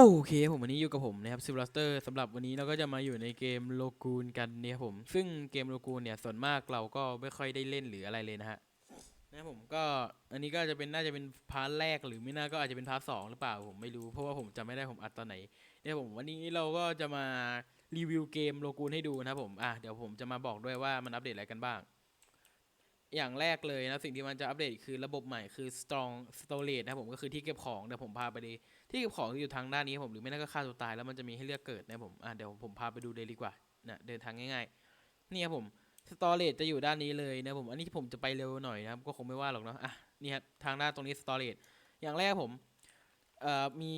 โอเคผมวันนี้อยู่กับผมนะครับซิลสเตอร์สำหรับวันนี้เราก็จะมาอยู่ในเกมโลกูนกันเนี่ยครับผม ซึ่งเกมโลกูนเนี่ยส่วนมากเราก็ไม่ค่อยได้เล่นหรืออะไรเลยนะฮะนะครับผมก็อันนี้ก็จะเป็นน่าจะเป็นพาร์ทแรกหรือไม่น่าก็อาจจะเป็นพาร์ทสองหรือเปล่าผมไม่รู้เพราะว่าผมจำไม่ได้ผมอัดตอนไหนเนี่ยผมวันนี้เราก็จะมารีวิวเกมโลกูนให้ดูนะครับผมอะเดี๋ยวผมจะมาบอกด้วยว่ามันอัปเดตอะไรกันบ้าง อย่างแรกเลยนะ สิ่งที่มันจะอัปเดตคือระบบใหม่คือ strong storage นะผมก็คือที่เก็บของเดี๋ยวผมพาไปดีที่เก็บของอยู่ทางด้านนี้ผมหรือไม่นั่นก็ฆ่าตัวตายแล้วมันจะมีให้เลือกเกิดนะผมอะเดี๋ยวผมพาไปดูเลยดีกว่านะเดินทางง่ายๆนี่ครับผมสตอเรจจะอยู่ด้านนี้เลยนะผม อันนี้ผมจะไปเร็วหน่อยนะครับ ก็คงไม่ว่าหรอกเนาะ อะ นี่ครับ ทางด้านตรงนี้สตอเรจอย่างแรกผม เอ่อมี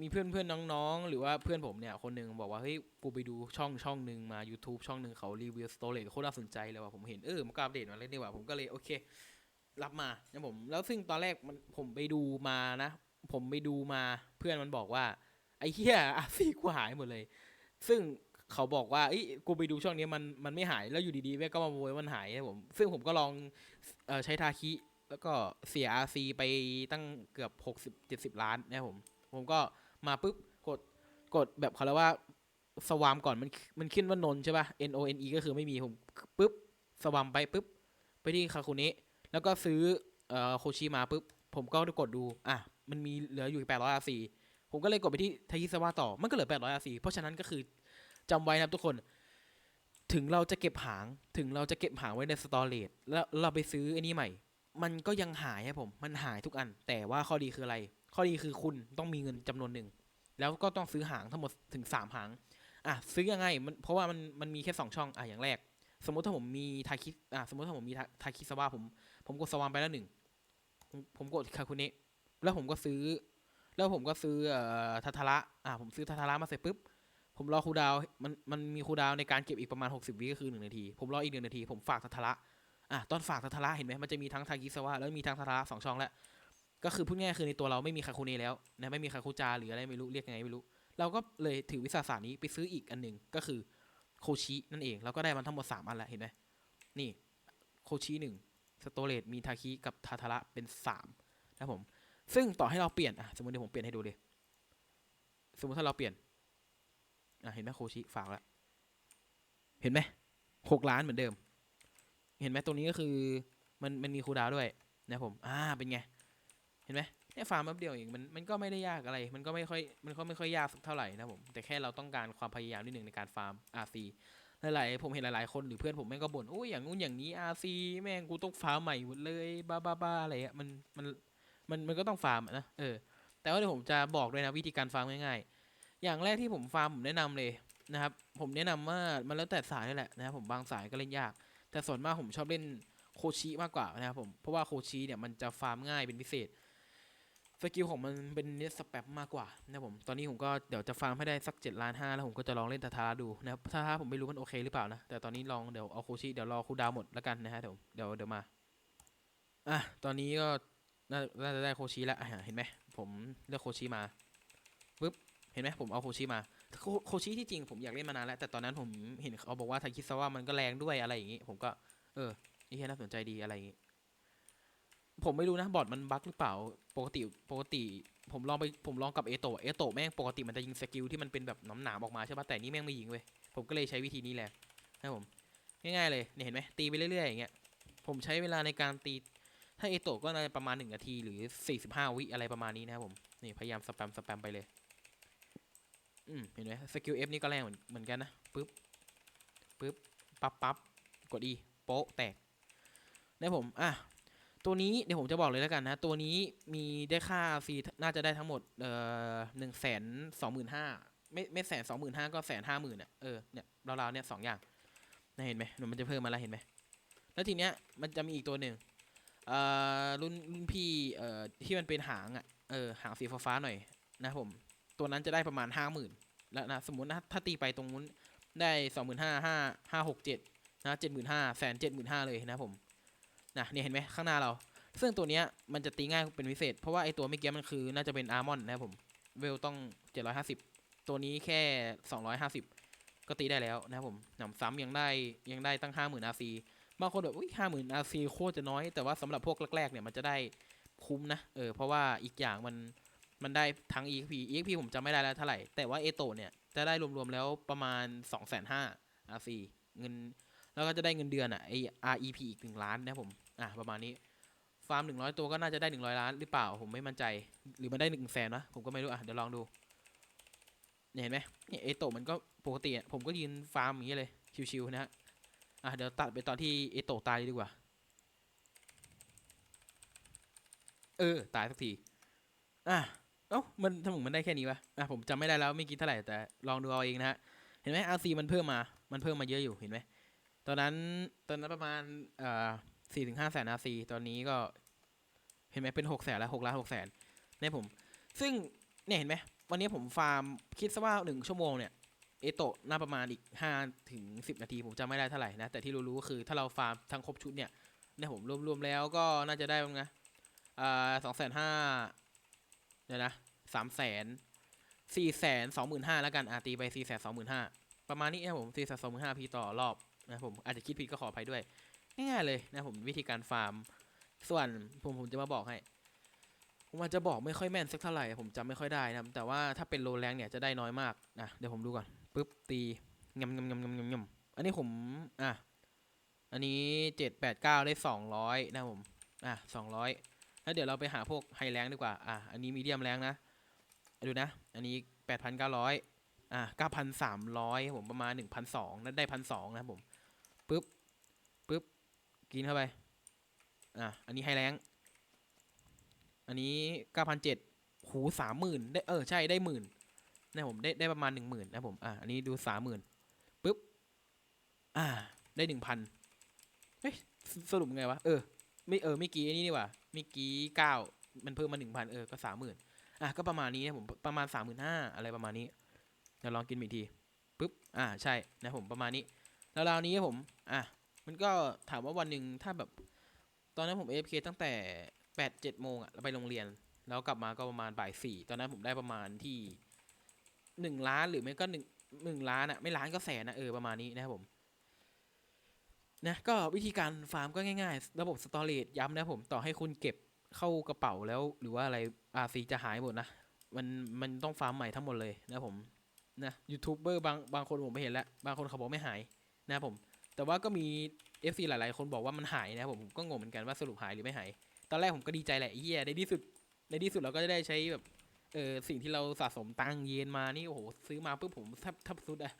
มีเพื่อนเพื่อนน้องๆ หรือว่าเพื่อนผมเนี่ยคนหนึ่งบอกว่าเฮ้ยกูไปดูช่องช่องหนึ่งมา YouTube ช่องหนึ่งเขารีวิวสโตเรจโคตรน่าสนใจเลยว่ะผมเห็นเออมันก็อัปเดตมาเล่นดีกว่าผมก็เลยโอเค รับมานะผม แล้วซึ่งตอนแรกมันผมไปดูมานะ ผมไปดูมาเพื่อนมันบอกว่า ไอ้เหี้ยอาซีกูหายหมดเลย ซึ่งเขาบอกว่าเอ้ยกูไปดูช่องนี้มันมันไม่หายแล้วอยู่ดีๆแม่ก็มาโวยว่ามันหายนะผมซึ่งผมก็ลองอใช้ทาคิ แล้วก็เสียอาซีไปตั้งเกือบหกสิบเจ็ดสิบล้านนะครับผม ผมก็มาปุ๊บกดกดแบบเขาเรียกว่าสวามก่อนมันมันขึ้นว่านนท์ใช่ป่ะ N O N E ก็คือไม่มีผมปุ๊บสวามไปปุ๊บไปที่คาคุเนะแล้วก็ซื้อเอ่อโคชิมาปุ๊บผมก็กดดู อะ มันมีเหลืออยู่แปดร้อยอาซีผมก็เลยกดไปที่ทายิสวะต่อ มันก็เหลือแปดร้อยอาซีเพราะฉะนั้นก็คือจำไว้นะครับทุกคน ถึงเราจะเก็บหาง ถึงเราจะเก็บหางไว้ในสตอเรจแล้วเราไปซื้อไอ้นี่ใหม่ มันก็ยังหายครับผม มันหายทุกอัน แต่ว่าข้อดีคืออะไร ข้อดีคือคุณต้องมีเงินจำนวนหนึ่ง แล้วก็ต้องซื้อหางทั้งหมดถึงสามหาง อะซื้อยังไง มัน เพราะว่ามันมันมีแค่สองช่อง อะอย่างแรก สมมติถ้าผมมีทาคิอะสมมติถ้าผมมีทาทาคิสวะผม ผมกดสวามไปแล้วหนึ่ง ผมกดคาคุเนะแล้วผมก็ซื้อ แล้วผมก็ซื้อเอ่อทัทาระ อ่าผมซื้อทัทาระมาเสร็จปุ๊บ ผมรอคูดาว มันมันมีคูดาวในการเก็บอีกประมาณ60วิก็คือ1นาที ผมรออีกหนึ่งนาที ผมฝากทัทาระ อะตอนฝากทัทาระเห็นไหมมันจะมีทั้งทากิสวะแล้วมีทั้งทัทาระสองช่องแล้วก็คือพูดง่ายๆคือในตัวเราไม่มีคาคุเนแล้วนะไม่มีคาคุจาหรืออะไรไม่รู้เรียกยังไงไม่รู้ เราก็เลยถือวิสาสะนี้ไปซื้ออีกอันหนึ่งก็คือโคชินั่นเองแล้วก็ได้มันทั้งหมดสามอันแล้วเห็นไหมนี่โคชิหนึ่งสโตเรจมีทาคิกับทาทาระเป็นสามนะผมซึ่งต่อให้เราเปลี่ยนอะสมมติเดี๋ยวผมเปลี่ยนให้ดูเลย สมมติถ้าเราเปลี่ยนอะเห็นไหมโคชิฝากแล้วเห็นไหมหกล้านเหมือนเดิม เห็นไหมตรงนี้ก็คือมันมันมีคูดาวด้วยนะผมอ่าเป็นไง เห็นไหมเนี่ยฟาร์มแป๊บเดียวเองมันมันก็ไม่ได้ยากอะไร มันก็ไม่ค่อยมันก็ไม่ค่อยยากสักเท่าไหร่นะผมแต่แค่เราต้องการความพยายามนิดหนึ่งในการฟาร์ม RC หลายๆผมเห็นหลายๆคนหรือเพื่อนผมแม่งก็บ่นโอ้ยอย่างงู้นอย่างนี้ RC แม่งกูต้องฟาร์มใหม่หมดเลยบ้าบ้าบ้าอะไรอะมันมันมันมันก็ต้องฟาร์มนะเออแต่ว่าเดี๋ยวผมจะบอกด้วยนะวิธีการฟาร์มง่ายๆ อย่างแรกที่ผมฟาร์มผมแนะนำเลยนะครับ ผมแนะนำว่ามันแล้วแต่สายนี่แหละนะครับผมบางสายก็เล่นยาก แต่ส่วนมากผมชอบเล่นโคชิมากกว่านะครับผม เพราะว่าโคชิเนี่ยมันจะฟาร์มง่ายเป็นพิเศษ สกิลของมันเป็นเนสแปมมากกว่านะครับผม ตอนนี้ผมก็เดี๋ยวจะฟาร์มให้ได้สัก7ล้านห้าแล้วผมก็จะลองเล่นทาทาดูนะครับทาทาผมไม่รู้มันโอเคหรือเปล่านะ แต่ตอนนี้ลองเดี๋ยวเอาโคชิเดี๋ยวรอคูดาวหมดแล้วกันนะฮะเดี๋ยวเดี๋ยวเดี๋ยวมา อะ ตอนนี้ก็น่าจะได้โคชิแล้วเห็นไหมผมเลือกโคชิมา ห็นไหมผมเอาโคชิมาโคชิที่จริงผมอยากเล่นมานานแล้ว แต่ตอนนั้นผมเห็นเขาบอกว่าทาคิซาวะมันก็แรงด้วยอะไรอย่างงี้ ผมก็ เออนี่แค่น่าสนใจดีอะไรอย่างงี้ ผมไม่รู้นะบอร์ดมันบั๊กหรือเปล่า ปกติปกติ ผมลองไปผมลองกับเอโตะเอโตะแม่งปกติมันจะยิงสกิลที่มันเป็นแบบหน้ำหนามออกมาใช่ปะแต่นี่แม่งไม่ยิงเว้ยผมก็เลยใช้วิธีนี้แหละนะผมง่ายๆเลยเนี่ยเห็นไหมตีไปเรื่อยๆอย่างเงี้ยผมใช้เวลาในการตีถ้าเอโตะก็น่าจะประมาณหนึ่งนาทีหรือสี่สิบห้าวิอะไรประมาณนี้นะครับผมนี่พยายามสแปมสแปมไปเลย อืมเห็นไหมสกิลเอฟนี่ก็แรงเหมือนเหมือนกันนะปึ๊บปึ๊บปั๊บปั๊บกดอีโป๊ะแตกนะผมอะตัวนี้เดี๋ยวผมจะบอกเลยแล้วกันนะ ตัวนี้มีได้ค่าฟรีน่าจะได้ทั้งหมดเอ่อหนึ่งแสนสองหมื่นห้าไม่ไม่แสนสองหมื่นห้าก็แสนห้าหมื่นอะเออเนี่ยราวๆเนี่ยสองอย่างนะเห็นไหมมันจะเพิ่มมาแล้วเห็นไหมแล้วทีเนี้ยมันจะมีอีกตัวหนึ่งเอ่อรุ่นรุ่นพี่เอ่อที่มันเป็นหางอะเออหางสีฟ้าๆหน่อยนะผม ตัวนั้นจะได้ประมาณห้าหมื่น แล้วนะสมมตินะถ้าตีไปตรงนู้นได้สองหมื่นห้าห้าห้าหกเจ็ดนะเจ็ดหมื่นห้าแสนเจ็ดหมื่นห้าเลยนะผมนะเนี่ยเห็นไหมข้างหน้าเรา ซึ่งตัวเนี้ยมันจะตีง่ายเป็นพิเศษ เพราะว่าไอตัวเมื่อกี้มันคือน่าจะเป็นอาร์มอนนะครับผมเวลต้อง750ตัวนี้แค่250ก็ตีได้แล้วนะครับผมหนำซ้ำยังได้ยังได้ตั้ง50,000 RC บางคนแบบอุ้ย50,000 RC โคตรจะน้อยแต่ว่าสำหรับพวกแรกๆเนี่ยมันจะได้คุ้มนะเออเพราะว่าอีกอย่างมัน มันได้ทั้ง EXP EXP ผมจำไม่ได้แล้วเท่าไหร่ แต่ว่าเอโตเนี่ยจะได้รวมๆแล้วประมาณ 2 5 0 0 0 RC เงิน แล้วก็จะได้เงินเดือนอะไอ REP อีกหนึ่งล้านนะผม อะ ประมาณนี้ ฟาร์มหนึ่งร้อยตัวก็น่าจะได้หนึ่งร้อยล้านหรือเปล่า ผมไม่มั่นใจ หรือมันได้หนึ่งแสนวะผมก็ไม่รู้อะ เดี๋ยวลองดู เห็นไหมเนี่ยเอโตมันก็ปกติอะผมก็ยืนฟาร์มอย่างนี้เลย ชิวๆนะฮะ อะ เดี๋ยวตัดไปตอนที่เอโตตายดีกว่า เออ ตายสักที อะ เอ้ามันทำไมมันได้แค่นี้วะอะผมจำไม่ได้แล้วไม่กี่เท่าไหร่แต่ลองดูเอาเองนะฮะเห็นไหม RC มันเพิ่มมา มันเพิ่มมาเยอะอยู่เห็นไหมตอนนั้นตอนนั้นประมาณเอ่อสี่ถึงห้าแสน RC ตอนนี้ก็ เห็นไหมเป็นหกแสนแล้วหกล้านหกแสนเนี่ยผม ซึ่งเนี่ยเห็นไหมวันนี้ผมฟาร์มคิดซะว่าหนึ่งชั่วโมงเนี่ยเอโตะน่าประมาณอีกห้าถึงสิบนาที ผมจำไม่ได้เท่าไหร่นะ แต่ที่รู้ๆก็คือถ้าเราฟาร์มทั้งครบชุดเนี่ยเนี่ยผมรวมๆแล้วก็น่าจะได้บ้างนะอ่าสองแสนห้า เดี๋ยวนะสามแสนสี่แสนสองหมื่นห้าแล้วกันอาตีไปสี่แสนสองหมื่นห้าประมาณนี้นะผมสี่แสนสองหมื่นห้าพีต่อรอบนะผมอาจจะคิดผิดก็ขออภัยด้วย ง่ายๆเลยนะผมวิธีการฟาร์ม ส่วนผมผมจะมาบอกให้ ผมอาจจะบอกไม่ค่อยแม่นสักเท่าไหร่ ผมจำไม่ค่อยได้นะแต่ว่าถ้าเป็นโลแรงเนี่ยจะได้น้อยมากนะเดี๋ยวผมดูก่อนปุ๊บตีงำงำงำงำงำงำอันนี้ผมอะอันนี้เจ็ดแปดเก้าได้สองร้อยนะผมอะสองร้อย แล้วเดี๋ยวเราไปหาพวกไฮแรงดีกว่า อะ อันนี้มีเดียมแรงนะ ดูนะ อันนี้แปดพันเก้าร้อยอะเก้าพันสามร้อยผมประมาณหนึ่งพันสองแล้วได้พันสองนะผมปุ๊บปุ๊บ กินเข้าไป อะ อันนี้ไฮแรงอันนี้เก้าพันเจ็ดหูสามหมื่นได้ เออ ใช่ ได้หมื่นนะผม ได้ ได้ประมาณหนึ่งหมื่นนะผม อะ อันนี้ดูสามหมื่นปุ๊บ อ่าได้หนึ่งพันเฮ้ย สรุปไงวะ เออ ไม่เออไม่กี่อันนี้นี่ว่าไม่กี่เก้ามันเพิ่มมาหนึ่งพันเออก็สามหมื่นอะก็ประมาณนี้นะผมประมาณสามหมื่นห้าอะไรประมาณนี้เดี๋ยวลองกินอีกทีปุ๊บอ่าใช่นะผมประมาณนี้แล้วราวนี้ผมอะมันก็ถามว่าวันหนึ่งถ้าแบบ ตอนนั้นผม AFK ตั้งแต่แปดเจ็ดโมงอะแล้วไปโรงเรียน แล้วกลับมาก็ประมาณบ่ายสี่ตอนนั้นผมได้ประมาณที่หนึ่งล้านหรือไม่ก็หนึ่งหนึ่งล้านอะไม่ล้านก็แสนนะเออประมาณนี้นะครับผม นะก็วิธีการฟาร์มก็ง่ายๆ ระบบสตอเรจย้ำนะผมต่อให้คุณเก็บเข้ากระเป๋าแล้ว หรือว่าอะไร RC จะหายหมดนะ มันมันต้องฟาร์มใหม่ทั้งหมดเลยนะผมนะยูทูบเบอร์บางบางคนผมไปเห็นแล้ว บางคนเขาบอกไม่หายนะผม แต่ว่าก็มี FC หลายๆ คนบอกว่ามันหายนะผมผมก็งงเหมือนกันว่าสรุปหายหรือไม่หาย ตอนแรกผมก็ดีใจแหละเฮียในที่สุดในที่สุดเราก็จะได้ใช้แบบเออสิ่งที่เราสะสมตังเย็นมานี่โอ้โหซื้อมาปุ๊บผมแทบแทบสุดอะ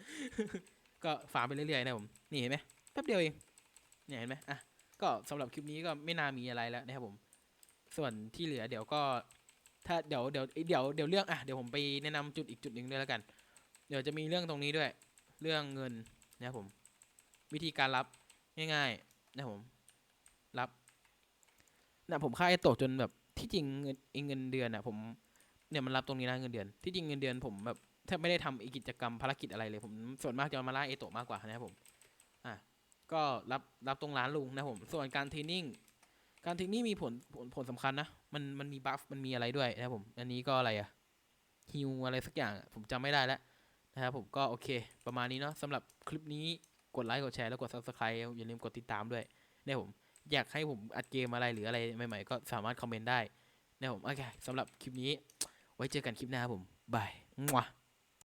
ก็ฟาร์มไปเรื่อยๆนะผมนี่เห็นไหมแป๊บเดียวเอง เนี่ยเห็นไหมอะก็สำหรับคลิปนี้ก็ไม่น่ามีอะไรแล้วนะครับผม ส่วนที่เหลือเดี๋ยวก็ถ้าเดี๋ยวเดี๋ยวเดี๋ยวเดี๋ยวเรื่องอะเดี๋ยวผมไปแนะนำจุดอีกจุดหนึ่งด้วยแล้วกัน เดี๋ยวจะมีเรื่องตรงนี้ด้วย เรื่องเงินนะครับผม วิธีการรับง่ายๆนะครับผมรับนะผมค่าไอ้โตะจนแบบที่จริงเงินเงินเดือนอะผมเนี่ยมันรับตรงนี้นะเงินเดือน ที่จริงเงินเดือนผมแบบแทบไม่ได้ทำอ้กิจกรรมภารกิจอะไรเลยผมส่วนมากจะเอามาล่าไอ้โตะมากกว่านะครับผม ก็รับรับตรงร้านลุงนะผมส่วนการเทรนนิ่งการเทรนนิ่งมีผลผลผลสำคัญนะมันมันมีบัฟมันมีอะไรด้วยนะครับผมอันนี้ก็อะไรอะฮิวอะไรสักอย่างผมจำไม่ได้แล้วนะครับผมก็โอเค ประมาณนี้เนาะสำหรับคลิปนี้กดไลค์กดแชร์แล้วกด subscribe อย่าลืมกดติดตามด้วยนะครับผมอยากให้ผมอัดเกมอะไรหรืออะไรใหม่ๆ ก็สามารถคอมเมนต์ได้นะครับผมโอเคสำหรับคลิปนี้ ไว้เจอกันคลิปหน้าครับผมบายมั่ว